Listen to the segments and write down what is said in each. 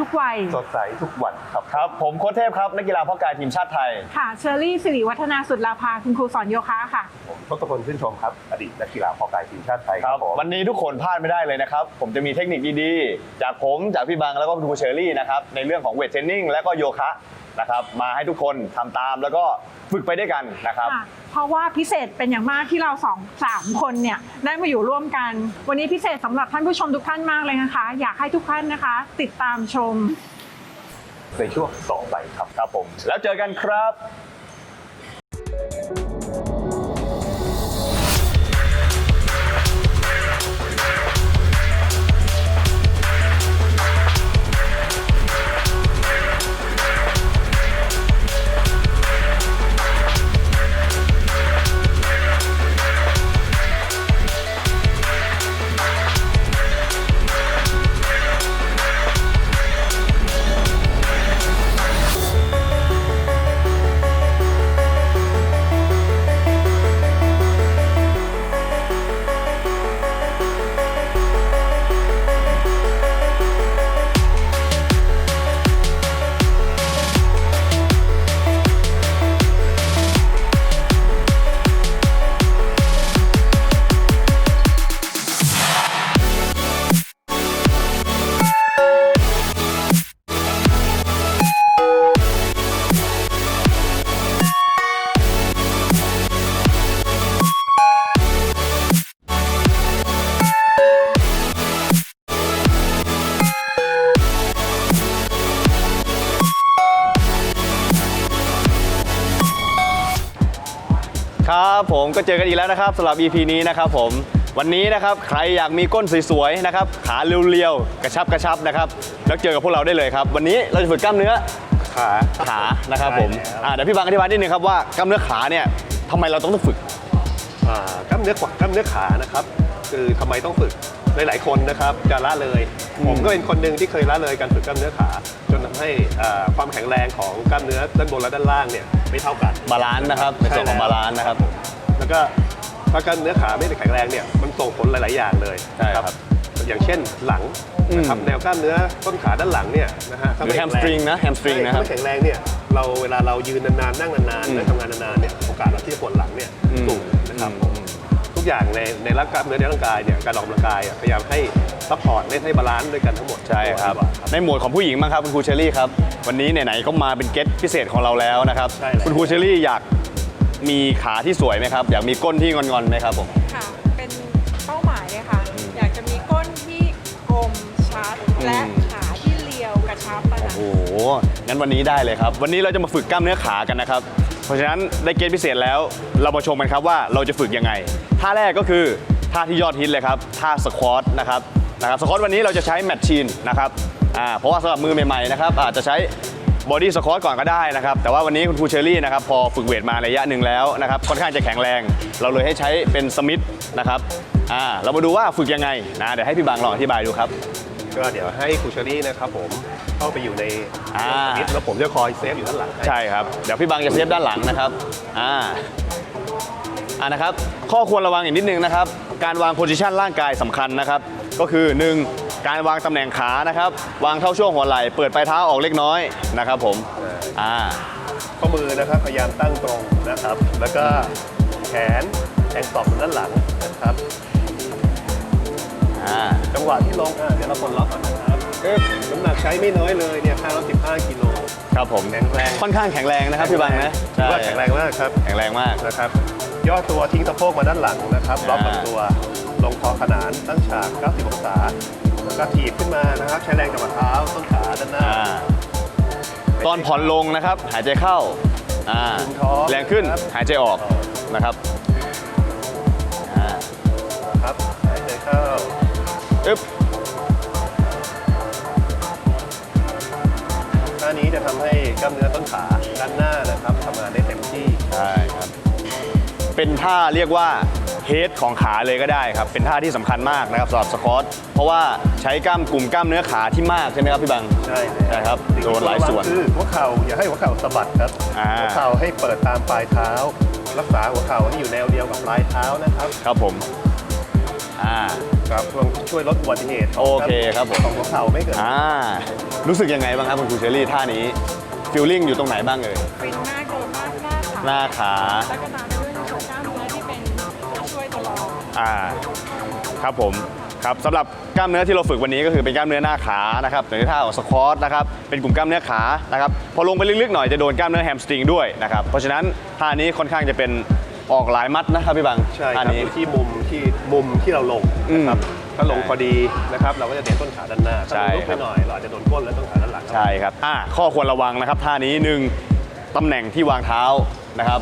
ทุกวัย สดใสทุกวันครับครับ ผมโค้ชเทพครับ นักกีฬาเพาะกายทีมชาติไทย ค่ะ เชอรี่สิริวัฒนาสุดลาภาคุณครูสอนโยคะค่ะ ผมทศพลชื่นชมครับ อดีตนักกีฬาพอกายทีมชาติไทยครับผมวันนี้ทุกคนพลาดไม่ได้เลยนะครับ ผมจะมีเทคนิคดีๆ จากผมจากพี่บังแล้วก็คุณครูเชอรี่นะครับในเรื่องของเวทเทรนนิ่งและก็โยคะ นะครับมาให้ทุกคนทำตามแล้วก็ฝึกไปด้วยกันนะครับ ค่ะเพราะว่าพิเศษเป็นอย่างมากที่เราสองสามคนเนี่ยได้มาอยู่ร่วมกัน วันนี้พิเศษสำหรับท่านผู้ชมทุกท่านมากเลยนะคะ อยากให้ทุกท่านนะคะ ติดตามชม ในช่วงต่อไปครับครับผม แล้วเจอกันครับ ก็เจอกันอีกแล้วนะครับสำหรับ EP นี้นะครับผมวันนี้นะครับใครอยากมีก้นสวยๆนะครับขาเรียวๆกระชับกระชับนะครับแล้วเจอกับพวกเราได้เลยครับ วันนี้เราจะฝึกกล้ามเนื้อขาขานะครับผมใช่แล้วอ่าเดี๋ยวพี่บังอธิบายนิดนึงครับว่ากล้ามเนื้อขาเนี่ยทำไมเราต้องฝึกอ่ากล้ามเนื้อขวากล้ามเนื้อขานะครับคือทำไมต้องฝึกหลายๆคนนะครับจะละเลยอืมผมก็เป็นคนหนึ่งที่เคยละเลยการฝึกกล้ามเนื้อขา จนทำให้อ่าความแข็งแรงของกล้ามเนื้อด้านบนและด้านล่างเนี่ยไม่เท่ากันบาลานซ์นะครับในส่วนของใช่บาแล้วลานซ์นะครับ แล้วก็ถ้ากล้ามเนื้อขาไม่ได้แข็งแรงเนี่ยมันส่งผลหลาย ๆ อย่างเลยใช่ครับ อย่างเช่นหลังนะครับอืมแนวกล้ามเนื้อต้นขาด้านหลังเนี่ยนะฮะหรือแฮมสตริงนะแฮมสตริงใช่นะครับถ้าไม่แข็งแรงเนี่ยเราเวลาเรายืนนานๆนั่งนานอืม ๆและทำงานนานๆเนี่ยโอกาสเราที่จะปวดหลังเนี่ยอืมสูงนะครับอืมทุกอย่างในในร่างกายเนื้อในร่างกายเนี่ยการออกกำลังกายอะพยายามให้ซัพพอร์ตให้บาลานซ์ด้วยกันทั้งหมดใช่ครับ ดีกว่า ในหมวดของผู้หญิงบ้างครับคุณครูเชอรี่ครับ วันนี้ไหนๆก็มาเป็นเกสพิเศษของเราแล้วนะครับ ใช่แล้ว คุณครูเชอรี่อยาก มีขาที่สวยไหมครับ อยากมีก้นที่งอนๆไหมครับผม ค่ะ เป็นเป้าหมายเลยค่ะ อยากจะมีก้นที่กลมชัดและอืมขาที่เรียวกระชับอะนะโอ้โห งั้นวันนี้ได้เลยครับ วันนี้เราจะมาฝึกกล้ามเนื้อขากันนะครับ เพราะฉะนั้นได้เกณฑ์พิเศษแล้ว เรามาชมกันครับว่าเราจะฝึกยังไง ท่าแรกก็คือท่าที่ยอดฮิตเลยครับ ท่าสควอตนะครับ นะครับ สควอตวันนี้เราจะใช้แมชชีนนะครับ อ่า เพราะว่าสำหรับมือใหม่ๆนะครับอาจจะใช้ บอดี้สควอตก่อนก็ได้นะครับ แต่ว่าวันนี้คุณครูเชอรี่นะครับพอฝึกเวทมาระยะหนึ่งแล้วนะครับค่อนข้างจะแข็งแรง เราเลยให้ใช้เป็นสมิธนะครับอ่าเรามาดูว่าฝึกยังไงนะเดี๋ยวให้พี่บางลองอธิบายดูครับ ก็เดี๋ยวให้ครูเชอรี่นะครับผมเข้าไปอยู่ในอ่านิดแล้วผมจะคอยเซฟอยู่ด้านหลังให้ใช่ครับ เดี๋ยวพี่บังจะเซฟด้านหลังนะครับอ่าอ่านะครับ ข้อควรระวังอีกนิดนึงนะครับ การวางโพซิชันร่างกายสำคัญนะครับ ก็คือ 1. การวางตำแหน่งขานะครับ วางเข้าช่วงหัวไหล่ เปิดปลายเท้าออกเล็กน้อยนะครับผมอ่าข้อมือนะครับพยายามตั้งตรงนะครับ แล้วก็แขนแขนตอบด้านหลังนะครับอ่าจังหวะที่ลงอะเดี๋ยวเรากดล็อกก่อนนะครับปึ๊บน้ำหนักใช้ไม่น้อยเลยเนี่ย515กิโลครับผมแข็งแรงค่อนข้างแข็งแรงนะครับพี่บังนะถือว่าแข็งแรงมากครับแข็งแรงมากนะครับย่อตัวทิ้งสะโพกมาด้านหลังนะครับล็อกลำตัวลงคอขนานตั้งฉาก 90 องศา แล้วก็ถีบขึ้นมานะครับ ใช้แรงกับเท้าต้นขาด้านหน้า อ่าตอนผ่อนลงนะครับ หายใจเข้าอ่าดึงท้องแรงขึ้นครับ หายใจออกนะครับอ่าครับหายใจเข้าอึ๊บท่านี้จะทำให้กล้ามเนื้อต้นขาด้านหน้านะครับทำงานได้เต็มที่ ใช่ครับ เป็นท่าเรียกว่า เฮดของขาเลยก็ได้ครับ เป็นท่าที่สำคัญมากนะครับสำหรับสควอตเพราะว่าใช้กล้ามกลุ่มกล้ามเนื้อขาที่มากใช่ไหมครับพี่บัง ใช่ใช่ครับสิ่งที่โดนหลายส่วนต้องระงคือหัวเข่าอย่าให้หัวเข่าสะบัดครับอ่าหัวเข่าให้เปิดตามปลายเท้า รักษาหัวเข่าให้อยู่แนวเดียวกับปลายเท้านะครับ ครับผมอ่าครับช่วยช่วยลดอุบัติเหตุของโอเคครับผมของหัวเข่าไม่เกิดอ่ารู้สึกยังไงบ้างครับคุณครูเชอรี่ท่านี้ฟิลลิ่งอยู่ตรงไหนบ้างเอ่ยฟินมากโดนมากหน้าขาหน้าขาแล้วก็ตา องอ่าครับผมครับสำหรับกล้ามเนื้อที่เราฝึกวันนี้ก็คือเป็นกล้ามเนื้อหน้าขานะครับในท่าของสควอตนะครับเป็นกลุ่มกล้ามเนื้อขานะครับพอลงไปลึกๆหน่อยจะโดนกล้ามเนื้อแฮมสตริงด้วยนะครับเพราะฉะนั้นท่านี้ค่อนข้างจะเป็นออกหลายมัดนะครับพี่บังใช่คท่ารับนี้ อยู่ที่มุมที่มุมที่เราลงนะครับอืมถ้าลงพอดีนะครับเราก็จะเน้นต้นขาด้านหน้าถ้าใช่เราลุกครัไปบ หน่อยเราอาจจะโดนก้นและต้นขาด้านหลังครับ ใช่ครับอ่าข้อควรระวังนะครับ ท่านี้หนึ่งตำแหน่งที่วางเท้านะครับ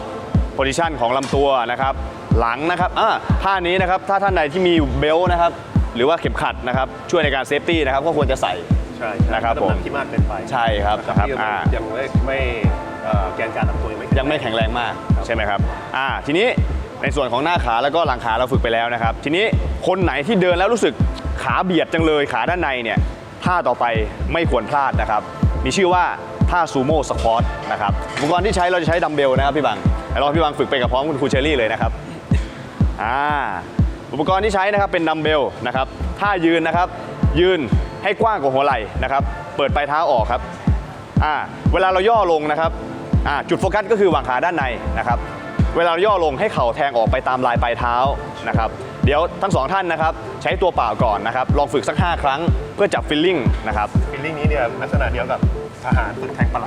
โพซิชันของลำตัวนะครับ หลังนะครับอ่าท่านี้นะครับถ้าท่านใดที่มีเบลต์นะครับหรือว่าเข็มขัดนะครับช่วยในการเซฟตี้นะครับก็ควรจะใส่ ใช่นะครับน้ำหนัผมกที่มากเกินไปใช่ครับนะครับที่อ่า ยังไม่ไม่เอ่อแกนการลำตัวยังไม่ยังไม่แข็งแรงมากใช่ไหมครับ อ่า ทีนี้ในส่วนของหน้าขาแล้วก็หลังขาเราฝึกไปแล้วนะครับ ทีนี้คนไหนที่เดินแล้วรู้สึกขาเบียดจังเลยขาด้านในเนี่ยท่าต่อไปไม่ควรพลาดนะครับ มีชื่อว่าท่าซูโม่สควอตนะครับอุปกรณ์ที่ใช้เราจะใช้ดัมเบลนะครับพี่บังเดี๋ยวลองพี่บังฝึกไปกับพร้อมคุณครูเชอรี่เลยนะครับ อ่าอุปกรณ์ที่ใช้นะครับเป็นดัมเบลนะครับท่ายืนนะครับยืนให้กว้างกว่าหัวไหล่นะครับ เปิดปลายเท้าออกครับอ่าเวลาเราย่อลงนะครับอ่าจุดโฟกัสก็คือวางขาด้านในนะครับ เวลาเราย่อลงให้เข่าแทงออกไปตามลายปลายเท้านะครับเดี๋ยวทั้งสองท่านนะครับใช้ตัวเปล่าก่อนนะครับลองฝึกสัก 5 ครั้งเพื่อจับฟิลลิ่งนะครับฟิลลิ่งนี้เนี่ยลักษณะเดียวกับ ทหารฝึกแทงปลาไหล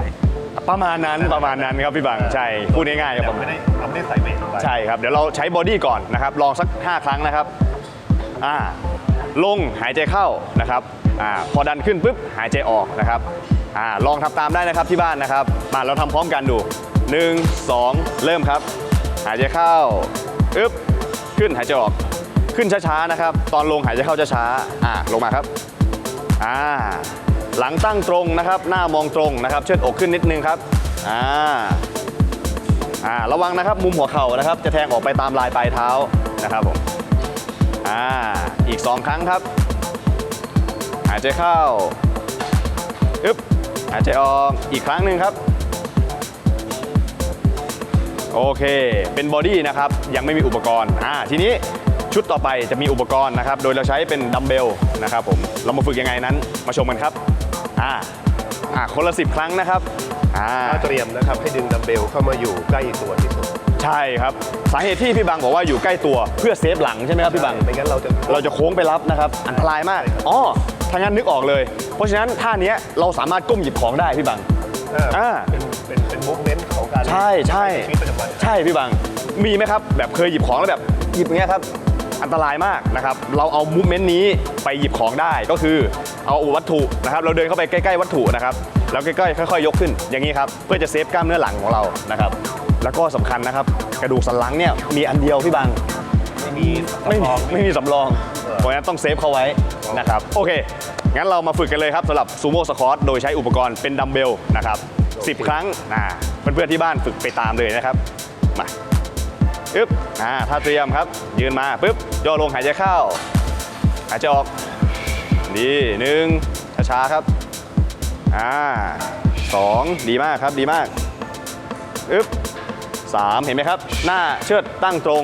ประมาณนั้นประมาณนั้นครับพี่บังใช่พูดง่ายๆครับแต่ผมไม่ได้เราไม่ได้ใส่เวทลงไปใช่ครับเดี๋ยวเราใช้บอดี้ก่อนนะครับลองสัก 5 ครั้งนะครับอ่าลงหายใจเข้านะครับอ่าพอดันขึ้นปุ๊บหายใจออกนะครับอ่าลองทำตามได้นะครับที่บ้านนะครับมาเราทำพร้อมกันดู 1 2 เริ่มครับ หายใจเข้าอึ๊บขึ้นหายใจออกขึ้นช้าๆนะครับ ตอนลงหายใจเข้าช้าๆอ่าลงมาครับ อ่า หลังตั้งตรงนะครับ หน้ามองตรงนะครับเชิดอกขึ้นนิดนึงครับอ่าอ่าระวังนะครับมุมหัวเข่านะครับ จะแทงออกไปตามลายปลายเท้านะครับผมอ่าอีก 2 ครั้งครับ หายใจเข้าอึ๊บหายใจออกอีกครั้งหนึ่งครับ โอเค เป็นบอดี้นะครับ ยังไม่มีอุปกรณ์อ่าทีนี้ชุดต่อไปจะมีอุปกรณ์นะครับ โดยเราใช้เป็นดัมเบลนะครับผม เรามาฝึกยังไงนั้น มาชมกันครับ อ่าอ่าคนละสิบครั้งนะครับอ่าถ้าเตรียมนะครับให้ดึงดัมเบลเข้ามาอยู่ใกล้ตัวที่สุด ใช่ครับสาเหตุที่พี่บังบอกว่าอยู่ใกล้ตัวเพื่อเซฟหลังใช่ไหมครับพี่บังไม่งั้นเราจะเราจะโค้งไปรับนะครับอันตรายมากอ๋อถ้างั้นนึกออกเลย เพราะฉะนั้นท่าเนี้ยเราสามารถก้มหยิบของได้พี่บังอ่าอ่าเป็นเป็นเป็นมูฟเมนต์ของการใช่ใช่ชีวิตประจำวันใช่พี่บังมีไหมครับแบบเคยหยิบของแล้วแบบหยิบอย่างเงี้ยครับอันตรายมากนะครับ เราเอามูฟเมนต์นี้ไปหยิบของได้ก็คือ เอาวัตถุนะครับเราเดินเข้าไปใกล้ๆวัตถุนะครับแล้วใกล้ๆค่อยๆยกขึ้นอย่างนี้ครับเพื่อจะเซฟกล้ามเนื้อหลังของเรานะครับแล้วก็สำคัญนะครับกระดูกสันหลังเนี่ยมีอันเดียวพี่บังไม่มีไม่มีสำรองไม่มีสำรองเออเพราะฉะนั้นต้องเซฟเขาไว้นะครับโอเค งั้นเรามาฝึกกันเลยครับสำหรับซูโม่สควอตโดยใช้อุปกรณ์เป็นดัมเบลนะครับ10ครั้งอ่าเพื่อนๆที่บ้านฝึกไปตามเลยนะครับมาอึ๊บอ่าถ้าเตรียมครับ ยืนมาปุ๊บย่อลงหายใจเข้า หายใจออก ดีหนึ่งช้าๆครับ อ่าสองดีมากครับดีมากอึ๊บสามเห็นไหมครับ หน้าเชิดตั้งตรง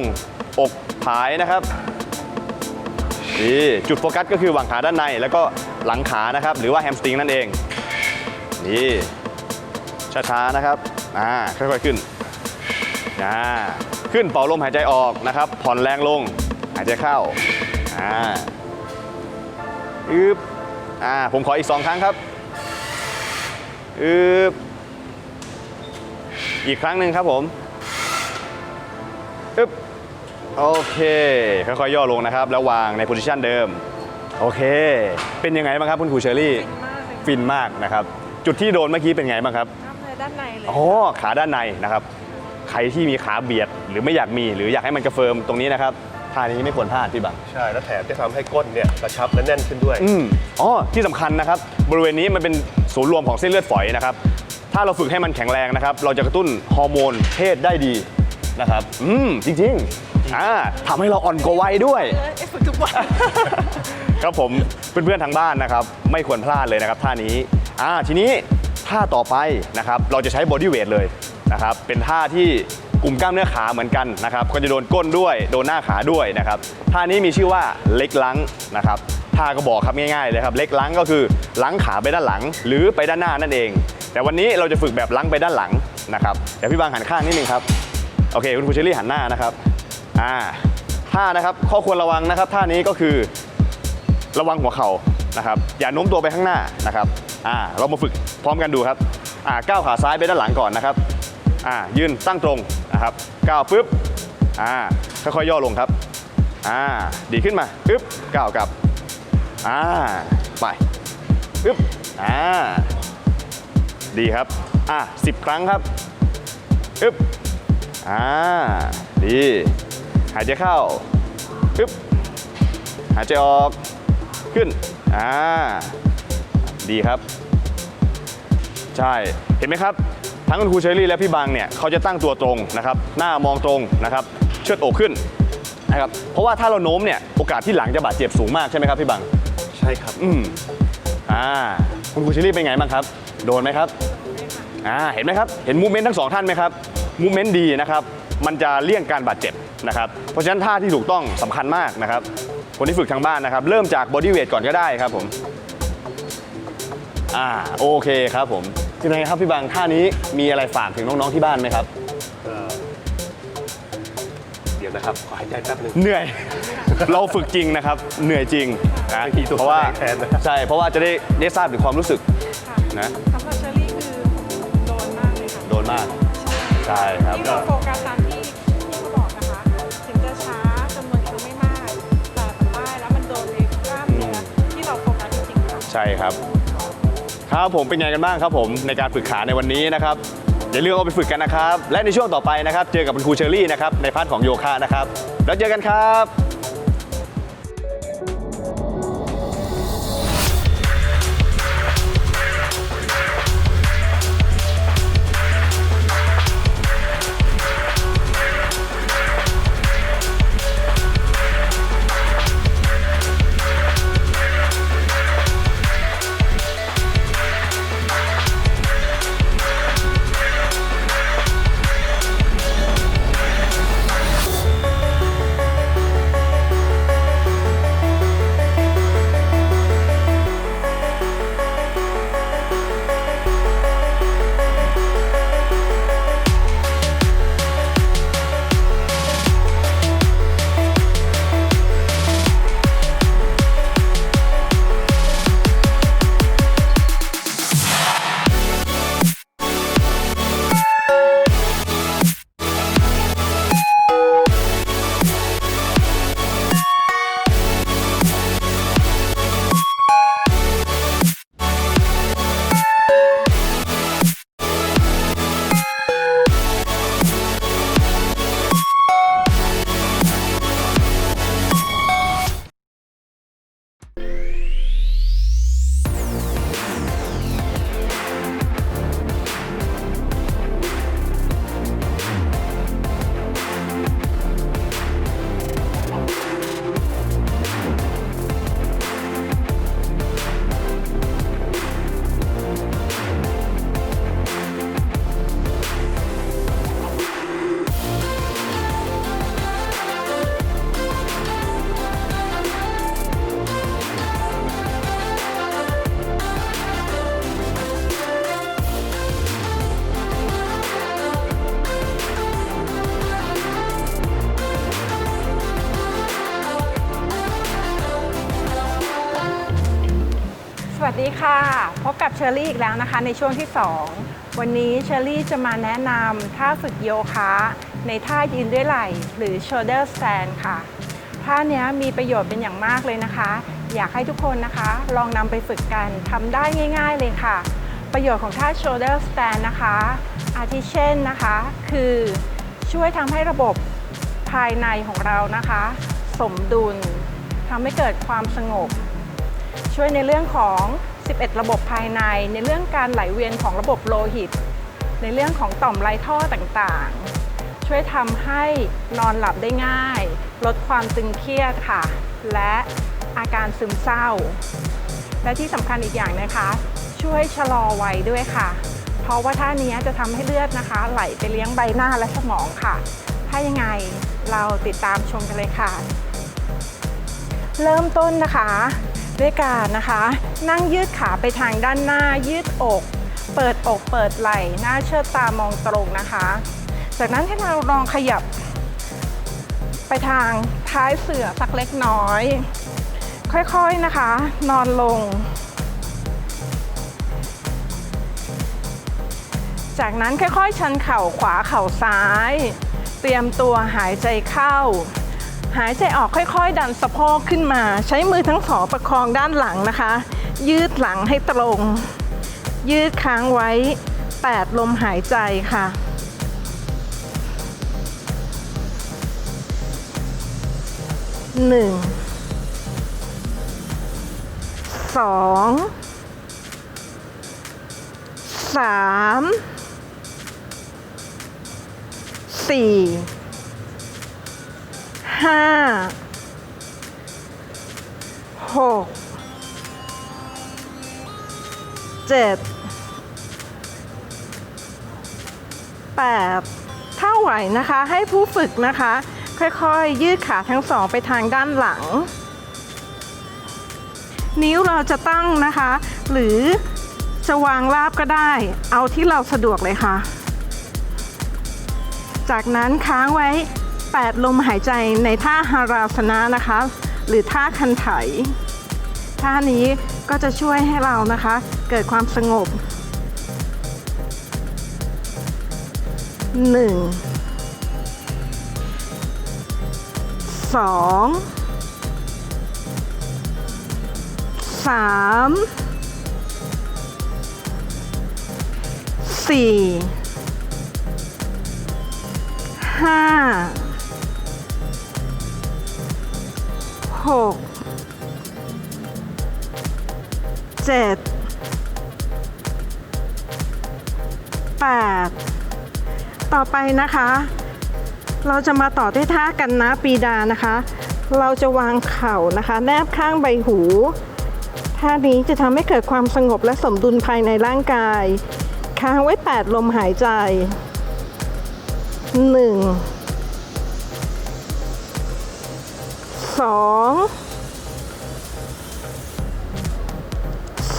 อกผายนะครับนี่จุดโฟกัสก็คือหว่างขาด้านใน แล้วก็หลังขานะครับ หรือว่าแฮมสตริงนั่นเองนี่ช้าๆนะครับอ่าค่อยๆขึ้นอ่าขึ้นเป่าลมหายใจออกนะครับ ผ่อนแรงลง หายใจเข้าอ่า อึบอ่าผมขออีกสองครั้งครับอึบอีกครั้งหนึ่งครับผมอึ๊บโอเคค่อยๆย่อลงนะครับ แล้ววางในโพซิชันเดิม โอเค เป็นยังไงบ้างครับคุณครูเชอรี่ ฟินมากเลยฟินมากนะครับ จุดที่โดนเมื่อกี้เป็นไงบ้างครับกล้ามเนื้อด้านในเลย อ๋อขาด้านในนะครับ ใครที่มีขาเบียดหรือไม่อยากมีหรืออยากให้มันกระเฟิร์มตรงนี้นะครับ ท่านี้ไม่ควรพลาดพี่บัง ใช่ แล้วแถมจะทำให้ก้นเนี่ยกระชับและแน่นขึ้นด้วย อืมอ๋อ ที่สำคัญนะครับ บริเวณนี้มันเป็นศูนย์รวมของเส้นเลือดฝอยนะครับ ถ้าเราฝึกให้มันแข็งแรงนะครับ เราจะกระตุ้นฮอร์โมนเพศได้ดีนะครับ อืม จริงๆอ่าทำให้เราอ่อนกว่าวัยด้วย เออฝึกทุกวัน ครับผมเพื่อนๆทางบ้านนะครับ ไม่ควรพลาดเลยนะครับท่านี้อ่าทีนี้ท่าต่อไปนะครับ เราจะใช้บอดี้เวทเลยนะครับ เป็นท่าที่ กลุ่มกล้ามเนื้อขาเหมือนกันนะครับก็จะโดนก้นด้วยโดนหน้าขาด้วยนะครับท่านี้มีชื่อว่าเล็กลังนะครับท่าก็บอกครับง่ายๆเลยครับเล็กลังก็คือลังขาไปด้านหลัง หรือไปด้านหน้านั่นเอง แต่วันนี้เราจะฝึกแบบลังไปด้านหลังนะครับเดี๋ยวพี่บางหันข้างนิดนึงครับโอเคคุณครูเชอรี่หันหน้านะครับอ่าท่านะครับข้อควรระวังนะครับท่านี้ก็คือระวังหัวเข่านะครับอย่าโน้มตัวไปข้างหน้านะครับอ่าเรามาฝึกพร้อมกันดูครับอ่าก้าวขาซ้ายไปด้านหลังก่อนนะครับ อ่ายืนตั้งตรงนะครับก้าวปุ๊บอ่าค่อยๆย่อลงครับอ่าดีขึ้นมาปึ๊บก้าวกลับอ่าไปปึ๊บอ่าดีครับอ่าสิบครั้งครับปึ๊บอ่าดีหายใจเข้าปึ๊บหายใจออกขึ้นอ่าดีครับ ใช่เห็นไหมครับ ทั้งคุณครูเชอรี่และพี่บางเนี่ยเขาจะตั้งตัวตรงนะครับหน้ามองตรงนะครับเชิดอกขึ้นนะครับเพราะว่าถ้าเราโน้มเนี่ยโอกาสที่หลังจะบาดเจ็บสูงมากใช่ไหมครับพี่บางใช่ครับอืมอ่าคุณครูเชอรี่เป็นไงบ้างครับ โดนไหมครับอ่าเห็นไหมครับเห็นมูเมนต์ทั้งสองท่านไหมครับมูเมนต์ดีนะครับมันจะเลี่ยงการบาดเจ็บนะครับเพราะฉะนั้นท่าที่ถูกต้องสำคัญมากนะครับคนที่ฝึกทางบ้านนะครับ เริ่มจากบอดี้เวทก่อนก็ได้ครับผมอ่าโอเคครับผม เป็นไงครับพี่บางท่านี้มีอะไรฝากถึงน้องๆที่บ้านไหมครับ เอ่อเดี๋ยวนะครับ ขอหายใจแป๊บหนึง เหนื่อย เราฝึกจริงนะครับ เหนื่อยจริงนะไม่มีตัวเพราะว่าแทนนะครับใช่ เพราะว่าจะได้ได้ทราบถึงความรู้สึก ค่ะนะ สำหรับเชอรี่คือโดนมากเลยค่ะโดนมาก ใช่ครับ ที่เราโฟกัสตามที่ที่เขาบอกนะคะ ถึงจะช้าจำนวนคิวไม่มาก แต่มันได้แล้วมันโดนในกล้ามเนื้อที่เราโฟกัสจริงๆค่ะ ใช่ครับ ครับผมเป็นไงกันบ้างครับผมในการฝึกขาในวันนี้นะครับอย่าลืมเอาไปฝึกกันนะครับ และในช่วงต่อไปนะครับ เจอกับคุณครูเชอรี่นะครับในพาร์ทของโยคะนะครับ แล้วเจอกันครับ ค่ะพบกับเชอรี่อีกแล้วนะคะ ในช่วงที่ 2 วันนี้เชอรี่จะมาแนะนำท่าฝึกโยคะในท่ายืนด้วยไหล่ หรือ shoulder stand ค่ะ ท่านี้มีประโยชน์เป็นอย่างมากเลยนะคะ อยากให้ทุกคนนะคะ ลองนำไปฝึกกันทำได้ง่าย ๆ เลยค่ะ ประโยชน์ของท่า shoulder stand นะคะ อาทิเช่นนะคะ คือช่วยทำให้ระบบภายในของเรานะคะ สมดุลทำให้เกิดความสงบ ช่วยในเรื่องของ 11 ระบบภายใน ในเรื่องการไหลเวียนของระบบโลหิต ในเรื่องของต่อมไรท่อต่างๆ ช่วยทำให้นอนหลับได้ง่าย ลดความตึงเครียดค่ะ และอาการซึมเศร้า และที่สำคัญอีกอย่างนะคะ ช่วยชะลอวัยด้วยค่ะ เพราะว่าท่านี้จะทำให้เลือดนะคะ ไหลไปเลี้ยงใบหน้าและสมองค่ะ ถ้ายังไงเราติดตามชมกันเลยค่ะ เริ่มต้นนะคะ ด้วยการนะคะ นั่งยืดขาไปทางด้านหน้ายืดอก เปิดอกเปิดไหล่ หน้าเชิดตามองตรงนะคะ จากนั้นให้เราลองขยับ ไปทางท้ายเสือสักเล็กน้อย ค่อยๆนะคะ นอนลง จากนั้นค่อยๆ ชันเข่าขวาเข่าซ้าย เตรียมตัวหายใจเข้า หายใจออกค่อยๆ ดันสะโพกขึ้นมา ใช้มือทั้งสองประคองด้านหลังนะคะ ยืดหลังให้ตรง ยืดค้างไว้ 8 ลมหายใจค่ะหนึ่งสองสามสี่ ห้าหกเจ็ดแปดถ้าไหวนะคะให้ผู้ฝึกนะคะ ค่อยๆยืดขาทั้งสองไปทางด้านหลัง นิ้วเราจะตั้งนะคะ หรือจะวางราบก็ได้ เอาที่เราสะดวกเลยค่ะ จากนั้นค้างไว้ 8 ลมหายใจในท่าฮาราสนะนะคะ หรือท่าคันไถ ท่านี้ก็จะช่วยให้เรานะคะ เกิดความสงบ 1 2 3 4 5 หกเจ็ดแปดต่อไปนะคะ เราจะมาต่อที่ท่ากันนะปีดานะคะ เราจะวางเข่านะคะ แนบข้างใบหูท่านี้จะทำให้เกิดความสงบและสมดุลภายในร่างกาย ค้างไว้ 8 ลมหายใจ 1 สอง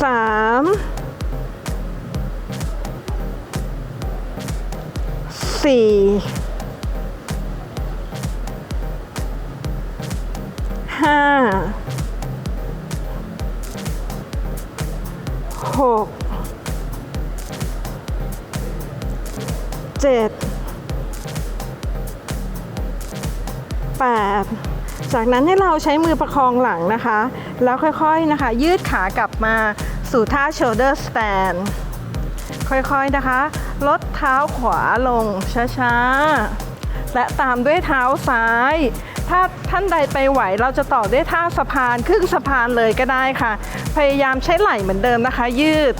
สามสี่ห้าหกเจ็ด จากนั้นให้เราใช้มือประคองหลังนะคะ แล้วค่อยๆนะคะ ยืดขากลับมาสู่ท่า shoulder stand ค่อยๆนะคะ ลดเท้าขวาลงช้าๆ และตามด้วยเท้าซ้าย ถ้าท่านใดไปไหวเราจะต่อด้วยท่าสะพานครึ่งสะพานเลยก็ได้ค่ะ พยายามใช้ไหล่เหมือนเดิมนะคะ ยืด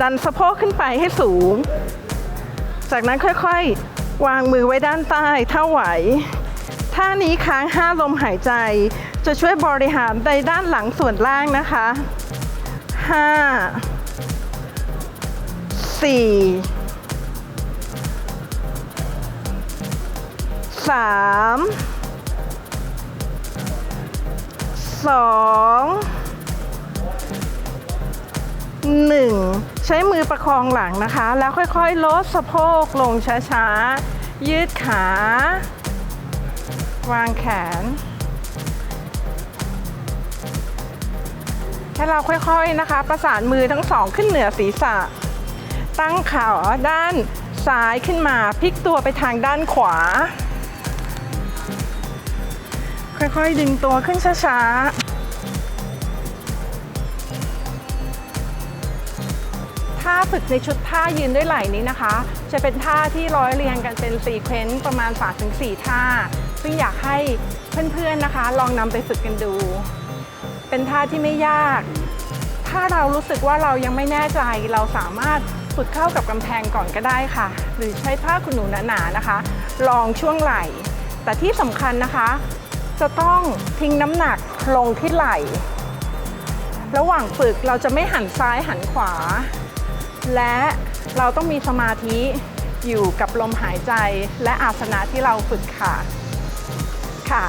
ดันสะโพกขึ้นไปให้สูง จากนั้นค่อยๆ วางมือไว้ด้านใต้ถ้าไหว ท่านี้ค้าง 5 ลมหายใจ จะช่วยบริหารในด้านหลังส่วนล่างนะคะ 5 4 3 2 1 ใช้มือประคองหลังนะคะ แล้วค่อยๆ ลดสะโพกลงช้าๆ ยืดขา วางแขน ให้เราค่อยๆนะคะ ประสานมือทั้งสองขึ้นเหนือศีรษะ ตั้งขาด้านซ้ายขึ้นมาพลิกตัวไปทางด้านขวา ค่อยๆ ดึงตัวขึ้นช้าๆท่าฝึกในชุดท่ายืนด้วยไหล่นี้นะคะ จะเป็นท่าที่ร้อยเรียงกันเป็นซีเควนต์ประมาณ3-4ท่า ซึ่งอยากให้เพื่อนๆนะคะ ลองนำไปฝึกกันดู เป็นท่าที่ไม่ยาก ถ้าเรารู้สึกว่าเรายังไม่แน่ใจ เราสามารถฝึกเข้ากับกำแพงก่อนก็ได้ค่ะ หรือใช้ผ้าขนหนูหนาๆนะคะ ลองช่วงไหล่ แต่ที่สำคัญนะคะ จะต้องทิ้งน้ำหนักลงที่ไหล่ ระหว่างฝึกเราจะไม่หันซ้ายหันขวา และเราต้องมีสมาธิอยู่กับลมหายใจและอาสนะที่เราฝึกค่ะ ค่ะ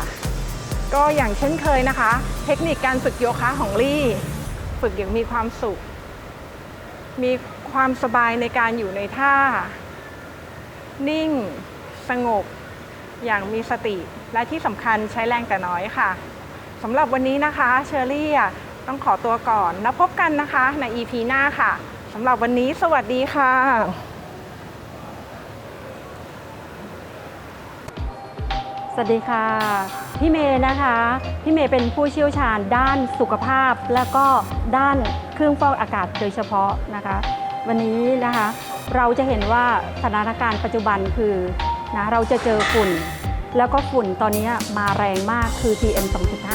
ก็อย่างเช่นเคยนะคะ เทคนิคการฝึกโยคะของลี่ ฝึกอย่างมีความสุข มีความสบายในการอยู่ในท่า นิ่ง สงบ อย่างมีสติ และที่สำคัญใช้แรงแต่น้อยค่ะสำหรับวันนี้นะคะเชอรี่อ่ต้องขอตัวก่อน แล้วพบกันนะคะใน EP หน้าค่ะสำหรับวันนี้สวัสดีค่ะ สวัสดีค่ะ พี่เมย์นะคะ พี่เมย์เป็นผู้เชี่ยวชาญด้านสุขภาพ แล้วก็ด้านเครื่องฟอกอากาศโดยเฉพาะนะคะ วันนี้นะคะเราจะเห็นว่าสถานการณ์ปัจจุบันคือนะเราจะเจอฝุ่น แล้วก็ฝุ่นตอนนี้มาแรงมากคือ PM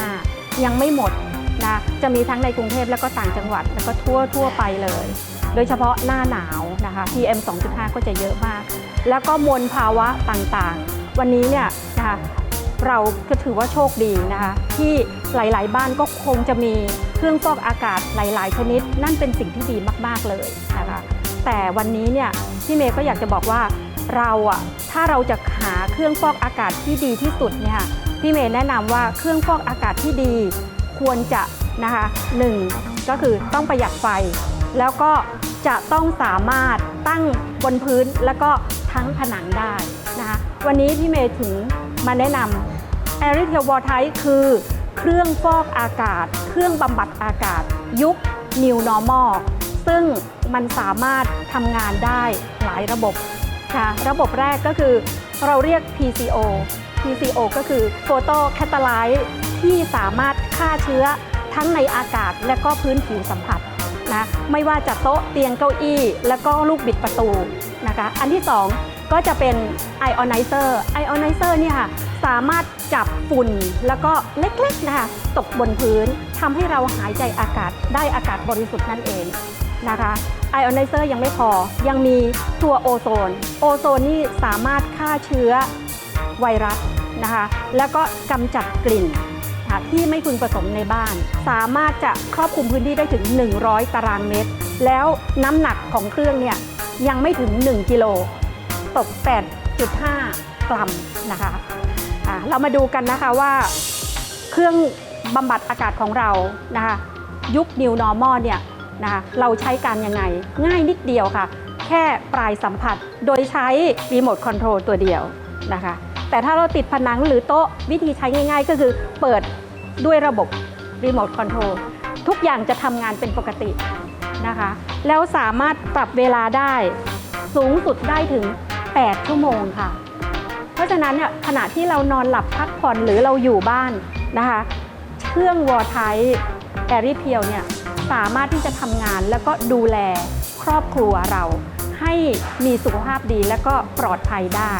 2.5 ยังไม่หมดนะจะมีทั้งในกรุงเทพแล้วก็ต่างจังหวัด แล้วก็ทั่วทั่วไปเลย โดยเฉพาะหน้าหนาวนะคะ PM 2.5 ก็จะเยอะมาก แล้วก็มวลภาวะต่างๆ วันนี้เนี่ยนะคะเราก็ถือว่าโชคดีนะคะที่หลาย ๆ บ้านก็คงจะมีเครื่องฟอกอากาศหลาย ๆ ชนิด นั่นเป็นสิ่งที่ดีมาก ๆ เลยนะคะแต่วันนี้เนี่ยพี่เมย์ก็อยากจะบอกว่าเราอะถ้าเราจะหาเครื่องฟอกอากาศที่ดีที่สุดเนี่ยพี่เมย์แนะนำว่าเครื่องฟอกอากาศที่ดี ควรจะนะคะหนึ่งก็คือต้องประหยัดไฟ แล้วก็จะต้องสามารถตั้งบนพื้นแล้วก็ทั้งผนังได้ วันนี้พี่เมย์ถึงมาแนะนำ a i r t e l w a t e คือเครื่องฟอกอากาศ เครื่องบำบัดอากาศ ยุค New Normal ซึ่งมันสามารถทำงานได้หลายระบบค่ะระบบแรกก็คือเราเรียก PCO PCO ก็คือ Photo Catalyze ที่สามารถฆ่าเชื้อทั้งในอากาศและก็พื้นผิวสัมผัสนะไม่ว่าจะโต๊ะเตียงเก้าอี้ แล้วก็ลูกบิดประตูนะคะอันที่ 2 ก็จะเป็นไอออนไนเซอร์ไอออนไนเซอร์เนี่ยค่ะสามารถจับฝุ่นแล้วก็เล็กๆนะคะตกบนพื้นทำให้เราหายใจอากาศได้อากาศบริสุทธิ์นั่นเองนะคะไอออนไนเซอร์ยังไม่พอยังมีตัวโอโซน โอโซนนี่สามารถฆ่าเชื้อไวรัสนะคะแล้วก็กำจัดกลิ่นที่ไม่พึงประสงค์ในบ้าน สามารถจะครอบคลุมพื้นที่ได้ถึง 100 ตารางเมตร แล้วน้ำหนักของเครื่องเนี่ยยังไม่ถึง 1 กิโล ตก 8.5 กรัมนะคะอ่าเรามาดูกันนะคะว่าเครื่องบำบัดอากาศของเรานะคะยุค New Normal เนี่ยนะคะเราใช้การยังไงง่ายนิดเดียวค่ะ แค่ปลายสัมผัสโดยใช้รีโมทคอนโทรลตัวเดียวนะคะแต่ถ้าเราติดผนังหรือโต๊ะวิธีใช้ง่ายๆ ก็คือเปิดด้วยระบบรีโมทคอนโทรลทุกอย่างจะทำงานเป็นปกตินะคะ แล้วสามารถปรับเวลาได้สูงสุดได้ถึง 8 ชั่วโมงค่ะ เพราะฉะนั้นเนี่ยขณะที่เรานอนหลับพักผ่อนหรือเราอยู่บ้านนะคะ เครื่องวอร์ไทแอริเพียวเนี่ยสามารถที่จะทำงานแล้วก็ดูแลครอบครัวเรา ให้มีสุขภาพดีและก็ปลอดภัยได้